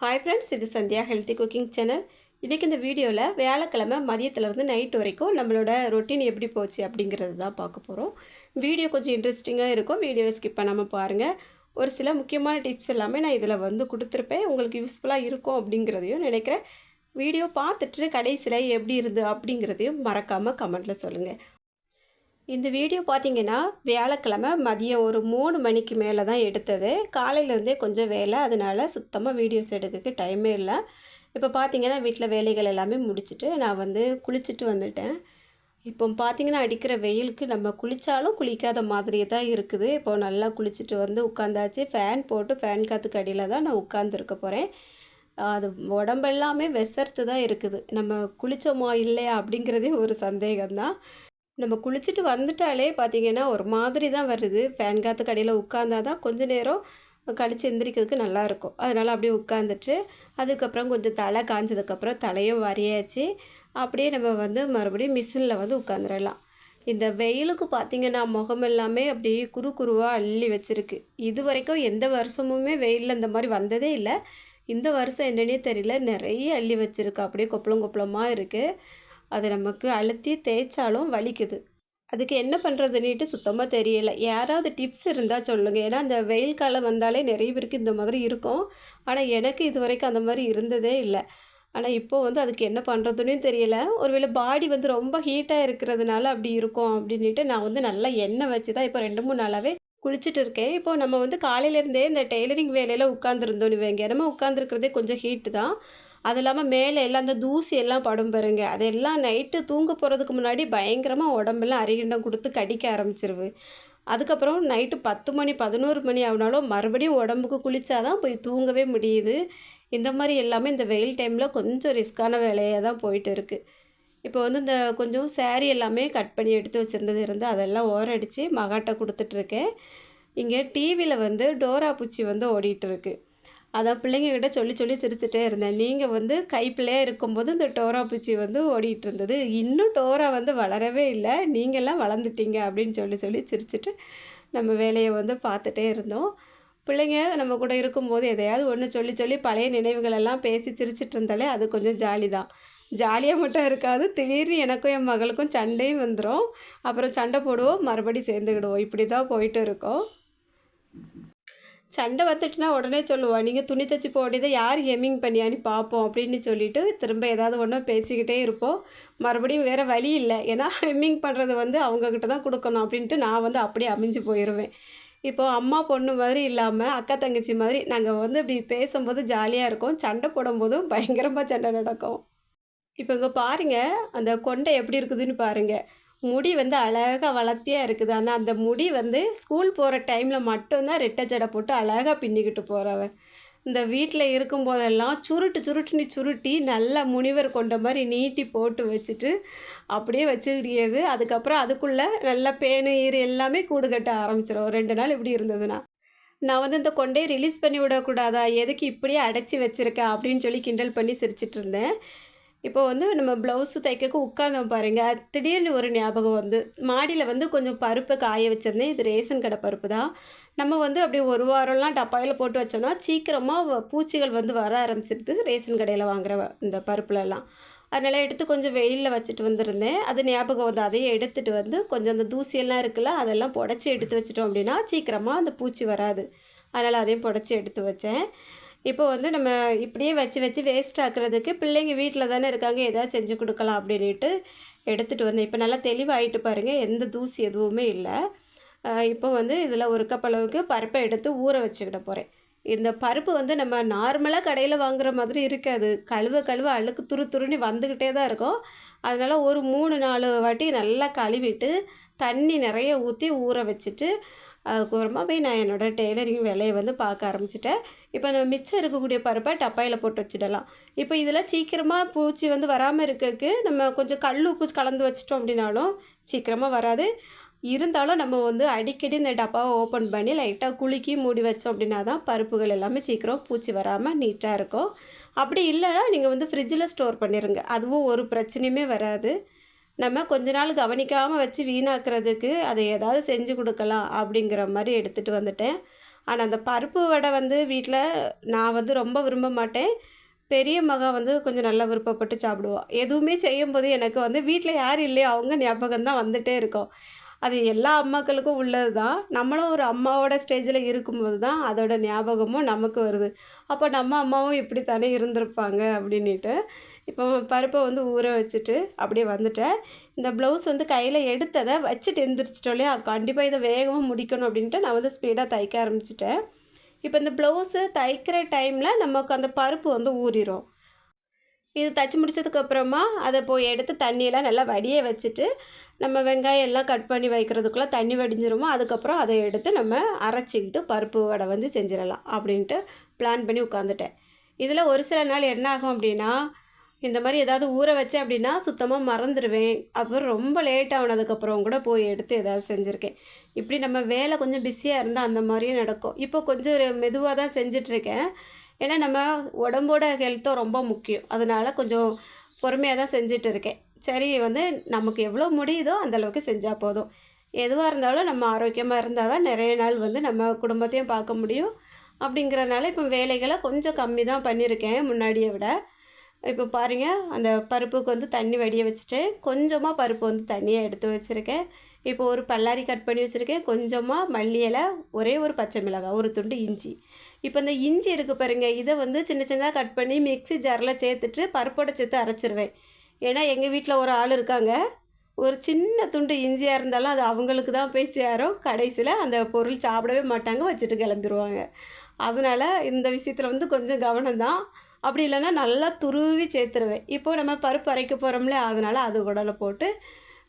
Hi friends இது Sandhya healthy cooking channel இன்றைக்கி இந்த வீடியோவில் வியாழக்கிழமை மதியத்துலேருந்து நைட் வரைக்கும் நம்மளோட ரொட்டீன் எப்படி போச்சு அப்படிங்கிறது தான் பார்க்க போகிறோம் வீடியோ கொஞ்சம் இன்ட்ரெஸ்டிங்காக இருக்கும். வீடியோவை ஸ்கிப் பண்ணாமல் பாருங்கள் ஒரு சில முக்கியமான டிப்ஸ் எல்லாமே நான் இதில் வந்து கொடுத்துருப்பேன். உங்களுக்கு யூஸ்ஃபுல்லாக இருக்கும் அப்படிங்கிறதையும் நினைக்கிறேன். வீடியோ பார்த்துட்டு கடைசியில் எப்படி இருந்து அப்படிங்கிறதையும் மறக்காமல் கமெண்ட்டில் சொல்லுங்கள் இந்த வீடியோ பார்த்தீங்கன்னா வியாழக்கிழமை மதியம் ஒரு மூணு மணிக்கு மேலே தான் எடுத்தது. காலையிலேருந்தே கொஞ்சம் வேலை அதனால சுத்தமாக வீடியோஸ் எடுக்கிறதுக்கு டைமே இல்லை. இப்போ பார்த்தீங்கன்னா வீட்டில் வேலைகள் எல்லாமே முடிச்சுட்டு நான் வந்து குளிச்சுட்டு வந்துட்டேன். இப்போ பார்த்தீங்கன்னா அடிக்கிற வெயிலுக்கு நம்ம குளித்தாலும் குளிக்காத மாதிரியே தான் இருக்குது. இப்போ நல்லா குளிச்சுட்டு வந்து உட்காந்தாச்சு. ஃபேன் போட்டு ஃபேன் காற்றுக்கு அடியில் தான் நான் உட்காந்துருக்க போகிறேன் அது உடம்பெல்லாமே விசர்த்து தான் இருக்குது. நம்ம குளித்தோமா இல்லையா அப்படிங்கிறதே ஒரு சந்தேகம்தான். நம்ம குளிச்சுட்டு வந்துட்டாலே பார்த்தீங்கன்னா ஒரு மாதிரி தான் வருது. ஃபேன் காற்று கடையில் உட்காந்தா தான் கொஞ்ச நேரம் கழிச்சு எந்திரிக்கிறதுக்கு நல்லாயிருக்கும் அதனால் அப்படியே உட்காந்துட்டு அதுக்கப்புறம் கொஞ்சம் தலை காய்ஞ்சதுக்கப்புறம் தலையும் வரையாச்சு. அப்படியே நம்ம வந்து மறுபடியும் மிஷினில் வந்து உட்காந்துடலாம் இந்த வெயிலுக்கு பார்த்திங்கன்னா முகம் எல்லாமே அப்படியே குறு குருவாக அள்ளி வச்சுருக்கு. இது வரைக்கும் எந்த வருஷமுமே வெயிலில் இந்த மாதிரி வந்ததே இல்லை. இந்த வருஷம் என்னன்னே தெரியல. நிறைய அள்ளி வச்சுருக்கு. அப்படியே கொப்பளம் கொப்பளமாக இருக்குது அது நமக்கு அழுத்தி தேய்ச்சாலும் வலிக்குது. அதுக்கு என்ன பண்ணுறதுன்னுட்டு சுத்தமாக தெரியல. யாராவது டிப்ஸ் இருந்தால் சொல்லுங்கள் ஏன்னா அந்த வெயில் காலம் வந்தாலே நிறைய பேருக்கு இந்த மாதிரி இருக்கும். ஆனால் எனக்கு இது வரைக்கும் அந்த மாதிரி இருந்ததே இல்லை. ஆனால் இப்போ வந்து அதுக்கு என்ன பண்ணுறதுன்னு தெரியல. ஒருவேளை பாடி வந்து ரொம்ப ஹீட்டாக இருக்கிறதுனால அப்படி இருக்கும் அப்படின்ட்டு நான் வந்து நல்லா எண்ணெய் வச்சு தான் இப்போ ரெண்டு மூணு நாளாகவே குளிச்சுட்டு இருக்கேன். இப்போ நம்ம வந்து காலையிலேருந்தே இந்த டெய்லரிங் வேலையில் உட்காந்துருந்தோன்னு வைங்க. நம்ம உட்காந்துருக்கிறதே கொஞ்சம் ஹீட்டு தான். அது இல்லாமல் மேலே எல்லாம் அந்த தூசி எல்லாம் படும் பாருங்க. அதெல்லாம் நைட்டு தூங்க போகிறதுக்கு முன்னாடி பயங்கரமாக உடம்பெல்லாம் அரிகண்டம் கொடுத்து கடிக்க ஆரம்பிச்சிருவு அதுக்கப்புறம் நைட்டு பத்து மணி பதினோரு மணி ஆகினாலும் மறுபடியும் உடம்புக்கு குளித்தாதான் போய் தூங்கவே முடியுது. இந்த மாதிரி எல்லாமே இந்த வெயில் டைமில் கொஞ்சம் ரிஸ்க்கான வேலையாக தான் போயிட்டு இருக்குது இப்போ வந்து இந்த கொஞ்சம் சேரீ எல்லாமே கட் பண்ணி எடுத்து வச்சுருந்தது இருந்து அதெல்லாம் ஓரடித்து மகாட்ட கொடுத்துட்ருக்கேன் இங்கே டிவியில் வந்து டோரா பூச்சி வந்து ஓடிட்டுருக்கு அதான் பிள்ளைங்கக்கிட்ட சொல்லி சொல்லி சிரிச்சிட்டே இருந்தேன். நீங்கள் வந்து கைப்பிள்ளையாக இருக்கும்போது இந்த டோரா பூச்சி வந்து ஓடிட்டு இருந்தது இன்னும் டோரா வந்து வளரவே இல்லை. நீங்கள்லாம் வளர்ந்துட்டீங்க அப்படின்னு சொல்லி சொல்லி சிரிச்சிட்டு நம்ம வேலையை வந்து பார்த்துட்டே இருந்தோம். பிள்ளைங்க நம்ம கூட இருக்கும்போது எதையாவது ஒன்று சொல்லி சொல்லி பழைய நினைவுகளெல்லாம் பேசி சிரிச்சிட்டு இருந்தாலே அது கொஞ்சம் ஜாலி தான். ஜாலியாக மட்டும் இருக்காது. திடீர்னு எனக்கும் என் மகளுக்கும் சண்டையும் வந்துடும் அப்புறம் சண்டை போடுவோம். மறுபடியும் சேர்ந்துக்கிடுவோம். இப்படி தான் போயிட்டு இருக்கோம். சண்டை வந்துட்டுனா உடனே சொல்லுவோம் நீங்கள் துணி தைச்சி போடியதை யார் எம்மிங் பண்ணியான்னு பார்ப்போம் அப்படின்னு சொல்லிட்டு திரும்ப ஏதாவது ஒன்று பேசிக்கிட்டே இருப்போம். மறுபடியும் வேறு வழி இல்லை. ஏன்னா ஹெம்மிங் பண்ணுறது வந்து அவங்கக்கிட்ட தான் கொடுக்கணும் அப்படின்ட்டு நான் வந்து அப்படியே அமைஞ்சு போயிடுவேன் இப்போது அம்மா பொண்ணு மாதிரி இல்லாமல் அக்கா தங்கச்சி மாதிரி நாங்கள் வந்து இப்படி பேசும்போது ஜாலியாக இருக்கும். சண்டை போடும்போதும் பயங்கரமாக சண்டை நடக்கும். இப்போ இங்கே பாருங்கள் அந்த கொண்டை எப்படி இருக்குதுன்னு பாருங்கள் முடி வந்து அழகாக வளர்த்தியாக இருக்குது. ஆனால் அந்த முடி வந்து ஸ்கூல் போகிற டைமில் மட்டும்தான் ரெட்டை ஜடை போட்டு அழகாக பின்னிக்கிட்டு போகிறவ இந்த வீட்டில் இருக்கும்போதெல்லாம் சுருட்டு சுருட்டுன்னு சுருட்டி நல்லா முனிவர் கொண்ட மாதிரி நீட்டி போட்டு வச்சுட்டு அப்படியே வச்சுக்கிடியது அதுக்கப்புறம் அதுக்குள்ளே நல்லா பேனு ஈரு எல்லாமே கூடு கட்ட ஆரம்பிச்சிடும் ரெண்டு நாள் இப்படி இருந்ததுன்னா. நான் வந்து இந்த கொண்டையை ரிலீஸ் பண்ணி விடக்கூடாதா? எதுக்கு இப்படியே அடைச்சி வச்சுருக்கேன் அப்படின்னு சொல்லி கிண்டல் பண்ணி சிரிச்சிட்டு இருந்தேன். இப்போ வந்து நம்ம ப்ளவுஸு தைக்க உட்காந்தோம் பாருங்கள் திடீர்னு ஒரு ஞாபகம் வந்து மாடியில் வந்து கொஞ்சம் பருப்பை காய வச்சுருந்தேன். இது ரேஷன் கடை பருப்பு தான். நம்ம வந்து அப்படியே ஒரு வாரம்லாம் டப்பாயில் போட்டு வச்சோம்னா சீக்கிரமாக பூச்சிகள் வந்து வர ஆரம்பிச்சிருது ரேஷன் கடையில் வாங்குகிற இந்த பருப்புலலாம். அதனால் எடுத்து கொஞ்சம் வெயிலில் வச்சுட்டு வந்திருந்தேன். அது ஞாபகம் வந்து அதையே எடுத்துகிட்டு வந்து கொஞ்சம் அந்த தூசியெல்லாம் இருக்குல்ல அதெல்லாம் புடச்சி எடுத்து வச்சிட்டோம் அப்படின்னா சீக்கிரமாக அந்த பூச்சி வராது. அதனால் அதையும் புடச்சி எடுத்து வச்சேன். இப்போ வந்து நம்ம இப்படியே வச்சு வச்சு வேஸ்ட் ஆக்குறதுக்கு பிள்ளைங்க வீட்டில் தானே இருக்காங்க எதாவது செஞ்சு கொடுக்கலாம் அப்படின்ட்டு எடுத்துகிட்டு வந்தேன். இப்போ நல்லா தெளிவாகிட்டு பாருங்கள் எந்த தூசி எதுவுமே இல்லை. இப்போ வந்து இதில் ஒரு கப் அளவுக்கு பருப்பை எடுத்து ஊற வச்சுக்கிட போகிறேன் இந்த பருப்பு வந்து நம்ம நார்மலாக கடையில் வாங்குற மாதிரி இருக்காது. கழுவ கழுவ அழுக்கு துரு துருன்னு வந்துக்கிட்டே தான் இருக்கும். அதனால் ஒரு மூணு நாலு வாட்டி நல்லா கழுவிட்டு தண்ணி நிறைய ஊற்றி ஊற வச்சுட்டு அதுக்கப்புறமா போய் நான் என்னோடய டெய்லரிங் வேலையை வந்து பார்க்க ஆரம்பிச்சிட்டேன். இப்போ நம்ம மிச்சம் இருக்கக்கூடிய பருப்பை டப்பாயில் போட்டு வச்சிடலாம். இப்போ இதில் சீக்கிரமாக பூச்சி வந்து வராமல் இருக்கிறதுக்கு நம்ம கொஞ்சம் கல் உப்பு கலந்து வச்சிட்டோம் அப்படின்னாலும் சீக்கிரமாக வராது. இருந்தாலும் நம்ம வந்து அடிக்கடி இந்த டப்பாவை ஓப்பன் பண்ணி லைட்டாக குலுக்கி மூடி வச்சோம் அப்படின்னா தான் பருப்புகள் எல்லாமே சீக்கிரம் பூச்சி வராமல் நீட்டாக இருக்கும். அப்படி இல்லைன்னா நீங்கள் வந்து ஃப்ரிட்ஜில் ஸ்டோர் பண்ணிடுங்க அதுவும் ஒரு பிரச்சனையுமே வராது. நம்ம கொஞ்ச நாள் கவனிக்காமல் வச்சு வீணாக்கிறதுக்கு அதை ஏதாவது செஞ்சு கொடுக்கலாம் அப்படிங்கிற மாதிரி எடுத்துகிட்டு வந்துட்டேன். ஆனால் அந்த பருப்பு வடை வந்து வீட்டில் நான் வந்து ரொம்ப விரும்ப மாட்டேன். பெரிய மகா வந்து கொஞ்சம் நல்லா விருப்பப்பட்டு சாப்பிடுவோம் எதுவுமே செய்யும்போது எனக்கு வந்து வீட்டில் யார் இல்லையோ அவங்க ஞாபகம் தான் வந்துகிட்டே இருக்கும். அது எல்லா அம்மாக்களுக்கும் உள்ளது தான். நம்மளும் ஒரு அம்மாவோட ஸ்டேஜில் இருக்கும்போது தான் அதோட ஞாபகமும் நமக்கு வருது. அப்போ நம்ம அம்மாவும் இப்படி தானே இருந்திருப்பாங்க அப்படின்ட்டு இப்போ பருப்பை வந்து ஊற வச்சுட்டு அப்படியே வந்துட்டேன். இந்த ப்ளவுஸ் வந்து கையில் எடுத்ததை வச்சுட்டு எந்திரிச்சிட்டோம் இல்லையா? கண்டிப்பாக இதை வேகமாக முடிக்கணும் அப்படின்ட்டு நான் வந்து ஸ்பீடாக தைக்க ஆரம்பிச்சிட்டேன். இப்போ இந்த ப்ளவுஸு தைக்கிற டைமில் நமக்கு அந்த பருப்பு வந்து ஊறிடும் இது தைச்சி முடிச்சதுக்கப்புறமா அதை போய் எடுத்து தண்ணியெல்லாம் நல்லா வடிய வச்சுட்டு நம்ம வெங்காயம் எல்லாம் கட் பண்ணி வைக்கிறதுக்குள்ளே தண்ணி வடிஞ்சிருமோ அதுக்கப்புறம் அதை எடுத்து நம்ம அரைச்சிக்கிட்டு பருப்பு வடை வந்து செஞ்சிடலாம் அப்படின்ட்டு பிளான் பண்ணி உட்காந்துட்டேன் இதில் ஒரு சில நாள் என்ன ஆகும் அப்படின்னா இந்த மாதிரி ஏதாவது ஊற வச்சேன் அப்படின்னா சுத்தமாக மறந்துடுவேன் அப்புறம் ரொம்ப லேட் ஆனதுக்கப்புறம் கூட போய் எடுத்து ஏதாவது செஞ்சுருக்கேன். இப்படி நம்ம வேலை கொஞ்சம் பிஸியாக இருந்தால் அந்த மாதிரியும் நடக்கும். இப்போ கொஞ்சம் மெதுவாக தான் செஞ்சிட்ருக்கேன். ஏன்னா நம்ம உடம்போட ஹெல்த்தும் ரொம்ப முக்கியம். அதனால் கொஞ்சம் பொறுமையாக தான் செஞ்சுட்டு இருக்கேன் சரி வந்து நமக்கு எவ்வளோ முடியுதோ அந்தளவுக்கு செஞ்சால் போதும். எதுவாக இருந்தாலும் நம்ம ஆரோக்கியமாக இருந்தால் தான் நிறைய நாள் வந்து நம்ம குடும்பத்தையும் பார்க்க முடியும். அப்படிங்கிறதுனால இப்போ வேலைகளை கொஞ்சம் கம்மி தான் பண்ணியிருக்கேன் முன்னாடியை விட. இப்போ பாருங்கள் அந்த பருப்புக்கு வந்து தண்ணி வடிய வச்சுட்டேன் கொஞ்சமாக பருப்பு வந்து தண்ணியாக எடுத்து வச்சுருக்கேன். இப்போ ஒரு பல்லாரி கட் பண்ணி வச்சுருக்கேன். கொஞ்சமாக மல்லி இலை ஒரே ஒரு பச்சை மிளகாய் ஒரு துண்டு இஞ்சி. இப்போ இந்த இஞ்சி இருக்குது பாருங்கள் இதை வந்து சின்ன சின்னதாக கட் பண்ணி மிக்ஸி ஜாரில் சேர்த்துட்டு பருப்போட சேர்த்து அரைச்சிருவேன். ஏன்னா எங்கள் வீட்டில் ஒரு ஆள் இருக்காங்க. ஒரு சின்ன துண்டு இஞ்சியாக இருந்தாலும் அது அவங்களுக்கு தான் போய் சேரும். கடைசியில் அந்த பொருள் சாப்பிடவே மாட்டாங்க வச்சுட்டு கிளம்பிடுவாங்க அதனால் இந்த விஷயத்தில் வந்து கொஞ்சம் கவனம் தான். அப்படி இல்லைன்னா நல்லா துருவி சேர்த்துருவேன். இப்போது நம்ம பருப்பு அரைக்க போகிறோம்ல அதனால் அது உடலை போட்டு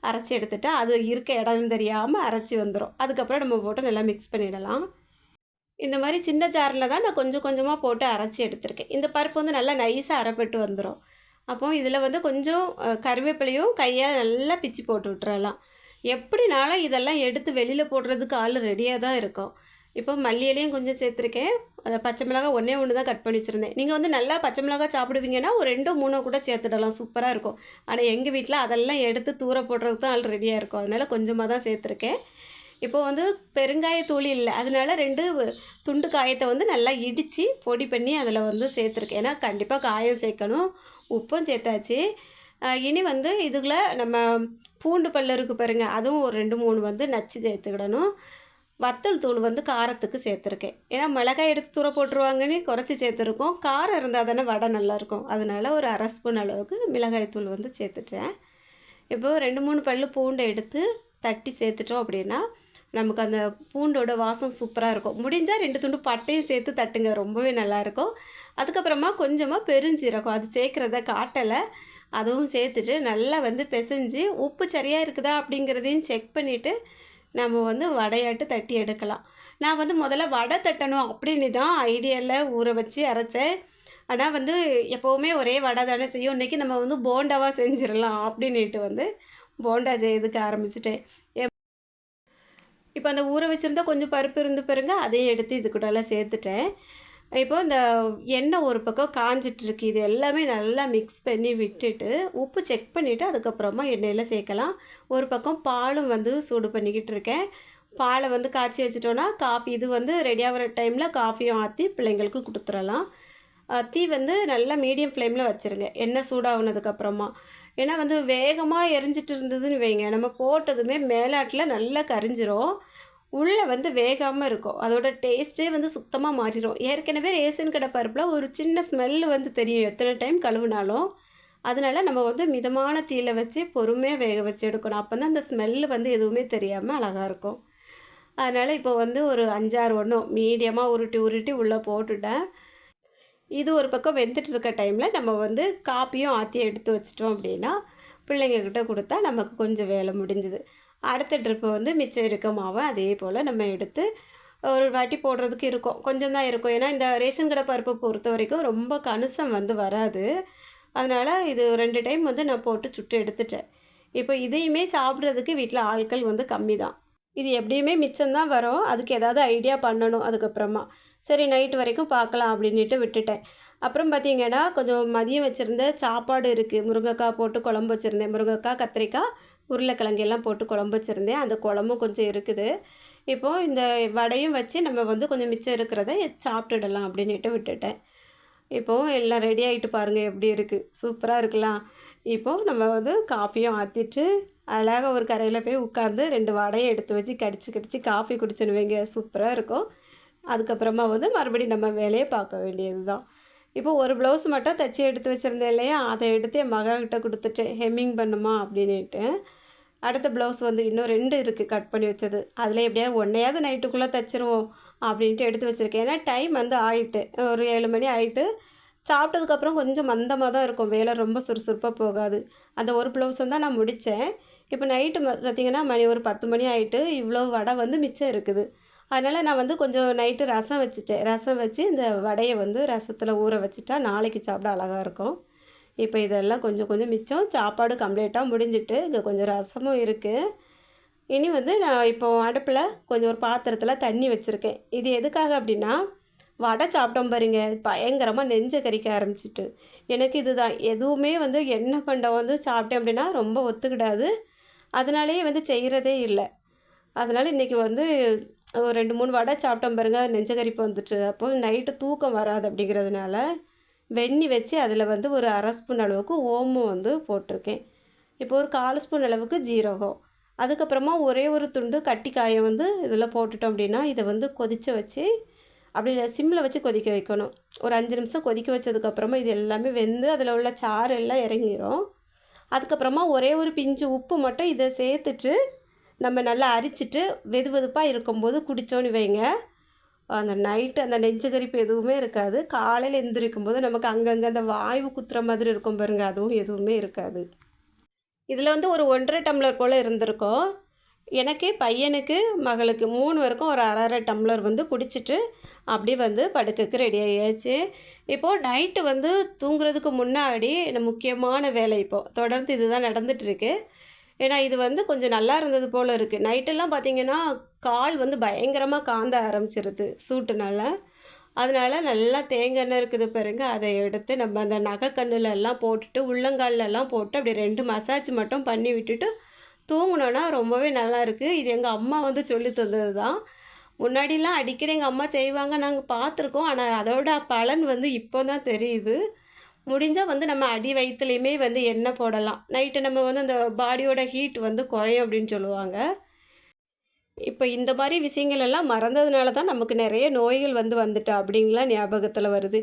அரைச்சி எடுத்துட்டா அது இருக்க இடம் தெரியாமல் அரைச்சி வந்துடும் அதுக்கப்புறம் நம்ம போட்டு நல்லா மிக்ஸ் பண்ணிடலாம். இந்த மாதிரி சின்ன ஜாரில் தான் நான் கொஞ்சம் கொஞ்சமாக போட்டு அரைச்சி எடுத்திருக்கேன். இந்த பருப்பு வந்து நல்லா நைஸாக அரைப்பட்டு வந்துடும் அப்போ இதில் வந்து கொஞ்சம் கருவேப்பிலையும் கையால் நல்லா பிச்சு போட்டு விட்டுறலாம். எப்படினாலும் இதெல்லாம் எடுத்து வெளியில் போடுறதுக்கு ஆள் ரெடியாக தான் இருக்கும். இப்போ மல்லியிலையும் கொஞ்சம் சேர்த்துருக்கேன். அதை பச்சை மிளகா ஒன்றே ஒன்று தான் கட் பண்ணி வச்சுருந்தேன். நீங்கள் வந்து நல்லா பச்சை மிளகா சாப்பிடுவீங்கன்னா ஒரு ரெண்டோ மூணோ கூட சேர்த்துடலாம். சூப்பராக இருக்கும். ஆனால் எங்கள் வீட்டில் அதெல்லாம் எடுத்து தூர போடுறதுக்கு தான் ஆள் ரெடியாக இருக்கும். அதனால் கொஞ்சமாக தான் சேர்த்துருக்கேன். இப்போ வந்து பெருங்காயத்தூள் இல்லை. அதனால ரெண்டு துண்டு காயத்தை வந்து நல்லா இடித்து பொடி பண்ணி அதில் வந்து சேர்த்துருக்கேன். ஏன்னா கண்டிப்பாக காயம் சேர்க்கணும். உப்பும் சேர்த்தாச்சு. இனி வந்து இதுகளை நம்ம பூண்டு பல்லு இருக்குது பாருங்கள் அதுவும் ஒரு ரெண்டு மூணு வந்து நச்சு சேர்த்துக்கிடணும். வத்தல் தூள் வந்து காரத்துக்கு சேர்த்துருக்கேன். ஏன்னா மிளகாய் எடுத்து தூர போட்டுருவாங்கன்னு குறைச்சி சேர்த்துருக்கோம். காரம் இருந்தால் தானே வடை நல்லாயிருக்கும். அதனால் ஒரு அரை ஸ்பூன் அளவுக்கு மிளகாய் தூள் வந்து சேர்த்துட்டேன். இப்போது ரெண்டு மூணு பல் பூண்டை எடுத்து தட்டி சேர்த்துட்டோம் அப்படின்னா நமக்கு அந்த பூண்டோட வாசம் சூப்பராக இருக்கும். முடிஞ்சால் ரெண்டு துண்டு பட்டையும் சேர்த்து தட்டுங்க ரொம்பவே நல்லாயிருக்கும். அதுக்கப்புறமா கொஞ்சமாக பெருஞ்சீரகம் அது சேர்க்குறத காட்டலை. அதுவும் சேர்த்துட்டு நல்லா வந்து பிசைஞ்சு உப்பு சரியாக இருக்குதா அப்படிங்கிறதையும் செக் பண்ணிவிட்டு நம்ம வந்து வடையாட்டு தட்டி எடுக்கலாம். நான் வந்து முதல்ல வடை தட்டணும் அப்படின்னு தான் ஐடியாவில் ஊற வச்சு அரைச்சேன். ஆனால் வந்து எப்போவுமே ஒரே வடை தானே செய்யும். இன்றைக்கி நம்ம வந்து போண்டாவாக செஞ்சிடலாம் அப்படின்ட்டு வந்து போண்டா செய்யறதுக்கு ஆரம்பிச்சிட்டேன். இப்போ அந்த ஊற வச்சுருந்தா கொஞ்சம் பருப்பு இருந்து பாருங்க அதையும் எடுத்து இது கூடலாம் சேர்த்துட்டேன். இப்போ இந்த எண்ணெய் ஒரு பக்கம் காஞ்சிட்ருக்கு இது எல்லாமே நல்லா மிக்ஸ் பண்ணி விட்டுட்டு உப்பு செக் பண்ணிவிட்டு அதுக்கப்புறமா எண்ணெயில் சேர்க்கலாம். ஒரு பக்கம் பாலும் வந்து சூடு பண்ணிக்கிட்டு இருக்கேன். பாலை வந்து காய்ச்சி வச்சிட்டோன்னா காஃபி இது வந்து ரெடி ஆகிற டைமில் காஃபியும் ஆற்றி பிள்ளைங்களுக்கு கொடுத்துடலாம். தீ வந்து நல்லா மீடியம் ஃப்ளேமில் வச்சுருங்க எண்ணெய் சூடாகுனதுக்கப்புறமா ஏன்னா வந்து வேகமாக எரிஞ்சிட்டு இருந்ததுன்னு வைங்க நம்ம போட்டதுமே மேலாட்டில் நல்லா கரிஞ்சிரும். உள்ளே வந்து வேகாமல் இருக்கும். அதோட டேஸ்ட்டே வந்து சுத்தமாக மாறிடும் ஏற்கனவே ரேஷன் கடை பருப்பில் ஒரு சின்ன ஸ்மெல்லு வந்து தெரியும். எத்தனை டைம் கழுவுனாலும். அதனால் நம்ம வந்து மிதமான தீயில் வச்சு பொறுமையாக வேக வச்சு எடுக்கணும். அப்போ தான் அந்த ஸ்மெல்லு வந்து எதுவுமே தெரியாமல் அழகாக இருக்கும். அதனால் இப்போ வந்து ஒரு அஞ்சாறு ஒன்றும் மீடியமாக உருட்டி உருட்டி உள்ளே போட்டுட்டேன். இது ஒரு பக்கம் வெந்துட்டு இருக்க டைமில் நம்ம வந்து காப்பியும் ஆற்றியும் எடுத்து வச்சிட்டோம் அப்படின்னா பிள்ளைங்கக்கிட்ட கொடுத்தா நமக்கு கொஞ்சம் வேலை முடிஞ்சுது. அடுத்த ட்ரிப்பு வந்து மிச்சம் இருக்க மாவை அதே போல் நம்ம எடுத்து ஒரு வாட்டி போடுறதுக்கு இருக்கும். கொஞ்சம் தான் இருக்கும். ஏன்னா இந்த ரேஷன் கடை பருப்பை பொறுத்த வரைக்கும் ரொம்ப கணுசம் வந்து வராது. அதனால் இது ரெண்டு டைம் வந்து நான் போட்டு சுட்டு எடுத்துட்டேன். இப்போ இதையுமே சாப்பிட்றதுக்கு வீட்டில் ஆட்கள் வந்து கம்மி தான். இது எப்படியுமே மிச்சம்தான் வரும். அதுக்கு ஏதாவது ஐடியா பண்ணணும் அதுக்கப்புறமா. சரி நைட்டு வரைக்கும் பார்க்கலாம் அப்படின்ட்டு விட்டுட்டேன். அப்புறம் பார்த்தீங்கன்னா கொஞ்சம் மதியம் வச்சுருந்த சாப்பாடு இருக்குது முருங்கைக்காய் போட்டு குழம்பு வச்சுருந்தேன். முருங்கைக்காய் கத்திரிக்காய் உருளைக்கிழங்கெல்லாம் போட்டு குழம்பு வச்சுருந்தேன். அந்த குழம்பும் கொஞ்சம் இருக்குது. இப்போது இந்த வடையும் வச்சு நம்ம வந்து கொஞ்சம் மிச்சம் இருக்கிறத சாப்பிட்டுடலாம் அப்படின்னுட்டு விட்டுட்டேன். இப்போது எல்லாம் ரெடி ஆகிட்டு பாருங்கள் எப்படி இருக்குது சூப்பராக இருக்கலாம். இப்போது நம்ம வந்து காஃபியும் ஆற்றிட்டு அழகாக ஒரு கரையில் போய் உட்காந்து ரெண்டு வடையை எடுத்து வச்சு கடிச்சு கடிச்சு காஃபி குடிச்சுன்னு வைங்க. சூப்பராக இருக்கும். அதுக்கப்புறமா வந்து மறுபடியும் நம்ம வேலையை பார்க்க வேண்டியது தான் இப்போ ஒரு ப்ளவுஸ் மட்டும் தைச்சி எடுத்து வச்சுருந்தேன் இல்லையா? அதை எடுத்து என் மகன்கிட்ட கொடுத்துட்டேன். ஹெம்மிங் பண்ணுமா அப்படின்ட்டு அடுத்த ப்ளவுஸ் வந்து இன்னும் ரெண்டு இருக்குது கட் பண்ணி வச்சது. அதில் எப்படியாவது ஒன்றையாவது நைட்டுக்குள்ளே தைச்சிருவோம் அப்படின்ட்டு எடுத்து வச்சுருக்கேன். ஏன்னா டைம் வந்து ஆகிட்டு ஒரு ஏழு மணி ஆகிட்டு சாப்பிட்டதுக்கப்புறம் கொஞ்சம் மந்தமாக தான் இருக்கும். வேலை ரொம்ப சுறுசுறுப்பாக போகாது. அந்த ஒரு ப்ளவுஸ் தான் நான் முடித்தேன் இப்போ நைட்டு பார்த்திங்கன்னா மணி ஒரு பத்து மணி ஆகிட்டு இவ்வளோ வடை வந்து மிச்சம் இருக்குது. அதனால் நான் வந்து கொஞ்சம் நைட்டு ரசம் வச்சுட்டேன். ரசம் வச்சு இந்த வடையை வந்து ரசத்தில் ஊற வச்சுட்டா நாளைக்கு சாப்பிட அழகாக இருக்கும். இப்போ இதெல்லாம் கொஞ்சம் கொஞ்சம் மிச்சம். சாப்பாடு கம்ப்ளீட்டாக முடிஞ்சிட்டு இங்கே கொஞ்சம் ரசமும் இருக்குது இனி வந்து நான் இப்போ அடுப்பில் கொஞ்சம் ஒரு பாத்திரத்தில் தண்ணி வச்சுருக்கேன். இது எதுக்காக அப்படின்னா வடை சாப்பிட்டோம் பாருங்க. பயங்கரமாக நெஞ்சை கறிக்க ஆரம்பிச்சிட்டு. எனக்கு இதுதான். எதுவுமே வந்து என்ன பண்ண வந்து சாப்பிட்டேன் அப்படின்னா ரொம்ப ஒத்துக்கிடாது. அதனாலேயே வந்து செய்கிறதே இல்லை. அதனால் இன்றைக்கி வந்து ஒரு ரெண்டு மூணு வடை சாப்பிட்டோம் பாருங்க. நெஞ்சக்கரிப்பு வந்துட்டு. அப்போ நைட்டு தூக்கம் வராது அப்படிங்கிறதுனால வெந்நி வச்சு அதில் வந்து ஒரு அரை ஸ்பூன் அளவுக்கு ஓமம் வந்து போட்டிருக்கேன். இப்போ ஒரு கால் ஸ்பூன் அளவுக்கு ஜீரகம். அதுக்கப்புறமா ஒரே ஒரு துண்டு கட்டி காயை வந்து இதில் போட்டுட்டோம் அப்படின்னா இதை வந்து கொதித்து வச்சு அப்படி சிம்மில் வச்சு கொதிக்க வைக்கணும். ஒரு அஞ்சு நிமிஷம் கொதிக்க வச்சதுக்கப்புறமா இது எல்லாமே வெந்து அதில் உள்ள சாறு எல்லாம் இறங்கிடும் அதுக்கப்புறமா ஒரே ஒரு பிஞ்சு உப்பு மட்டும் இதை சேர்த்துட்டு நம்ம நல்லா அரிச்சிட்டு வெது வெதுப்பாக இருக்கும்போது குடித்தோன்னு வைங்க. அந்த நைட்டு அந்த நெஞ்சு கரிப்பு எதுவுமே இருக்காது. காலையில் எந்திரிக்கும் போது நமக்கு அங்கங்கே அந்த வாய்வு குத்துற மாதிரி இருக்கும் பாருங்க. அதுவும் எதுவுமே இருக்காது. இதில் வந்து ஒரு ஒன்றரை டம்ளர் போல் இருந்திருக்கோம். எனக்கே பையனுக்கு மகளுக்கு மூணு வரைக்கும் ஒரு அரை அரை டம்ளர் வந்து குடிச்சிட்டு அப்படியே வந்து படுக்கைக்கு ரெடி ஆகியாச்சு இப்போது நைட்டு வந்து தூங்குறதுக்கு முன்னாடி முக்கியமான வேலை இப்போது தொடர்ந்து இதுதான் நடந்துகிட்ருக்கு ஏன்னா இது வந்து கொஞ்சம் நல்லா இருந்தது போல் இருக்குது நைட்டெல்லாம் பார்த்திங்கன்னா கால் வந்து பயங்கரமாக காந்த ஆரம்பிச்சிருது சூட்டுனால. அதனால் நல்லா தேங்காய் எண்ணெய் இருக்குது பாருங்க. அதை எடுத்து நம்ம அந்த நகைக்கண்ணில் எல்லாம் போட்டுட்டு உள்ளங்கால்லெல்லாம் போட்டு அப்படி ரெண்டு மசாஜ் மட்டும் பண்ணி விட்டுட்டு தூங்கினோன்னா ரொம்பவே நல்லா இருக்குது இது எங்கள் அம்மா வந்து சொல்லி தந்தது தான் முன்னாடிலாம் அடிக்கடி எங்கள் அம்மா செய்வாங்க. நாங்கள் பார்த்துருக்கோம் ஆனால் அதோட பலன் வந்து இப்போ தான் தெரியுது. முடிஞ்சால் வந்து நம்ம அடி வயிற்றுலையுமே வந்து எண்ணெய் போடலாம். நைட்டு நம்ம வந்து அந்த பாடியோட ஹீட் வந்து குறையும் அப்படின்னு சொல்லுவாங்க. இப்போ இந்த மாதிரி விஷயங்கள் எல்லாம் மறந்ததுனால தான் நமக்கு நிறைய நோய்கள் வந்து வந்துட்டு அப்படிங்கலாம் ஞாபகத்தில் வருது.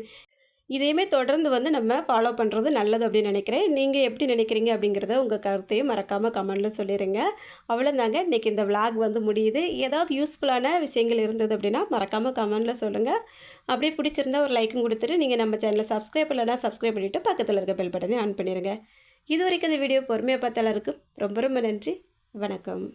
இதையுமே தொடர்ந்து வந்து நம்ம ஃபாலோ பண்ணுறது நல்லது அப்படின்னு நினைக்கிறேன். நீங்கள் எப்படி நினைக்கிறீங்க அப்படிங்கிறத உங்கள் கருத்தையும் மறக்காமல் கமெண்டில் சொல்லிடுங்க அவ்வளோதாங்க இன்றைக்கி இந்த விளாக் வந்து முடியுது. ஏதாவது யூஸ்ஃபுல்லான விஷயங்கள் இருந்தது அப்படின்னா மறக்காமல் கமெண்டில் சொல்லுங்கள் அப்படியே பிடிச்சிருந்தா ஒரு லைக்கும் கொடுத்துட்டு நீங்கள் நம்ம சேனலை சப்ஸ்கிரைப் இல்லைனா சப்ஸ்கிரைப் பண்ணிவிட்டு பக்கத்தில் இருக்க பெல் பட்டனே ஆன் பண்ணிடுங்க இது வரைக்கும் இந்த வீடியோ பொறுமையாக பார்த்தாலும் இருக்கும் ரொம்ப ரொம்ப நன்றி. வணக்கம்.